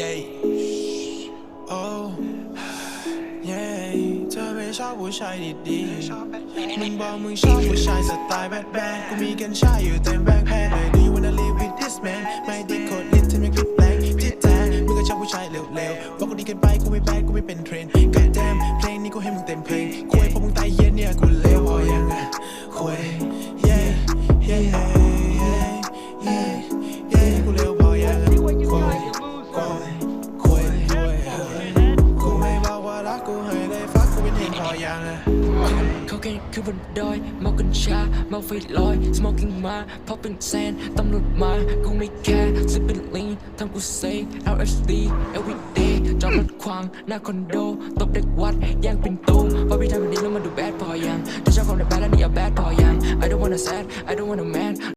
yeah oh yeah เธอไม่ชอบผู้ชายดีๆมึงบอกมึงชอบผู้ชายสไตล์แบดแบดกูมีกัญชาอยู่เต็มแบ็คแพคเลย Do you wanna live with this man ไม่ติดโคตรลิททำให้คลิกแรงที่แท้มึงก็ชอบผู้ชายเร็วๆบอกกูดีกันไปกูไม่แบดกูไม่เป็นเทรนด์ God damn เพลงนี้กูให้มึงเต็มเพลงคุยพอมึงตายเย็นเนี่ยกูเลวพอยังอะคุย yeah yeah yeah ยังอะเขาแค่คือบนดอยเมากัญชาเมาไฟลอย smoking มาพอเป็นแซนตำรวจมากูไม่แคร์ซิเป็นลีนทำกูเซ็ LSD everyday จอดรถขวางหน้าคอนโดตบเด็กวัดแย่งปินโตพอพี่ทำแบบนี้แล้วมันดูแบดพอยังจะชอบความในแบดแล้วนี่เอาแบดพอยัง I don't wanna sad I don't wanna man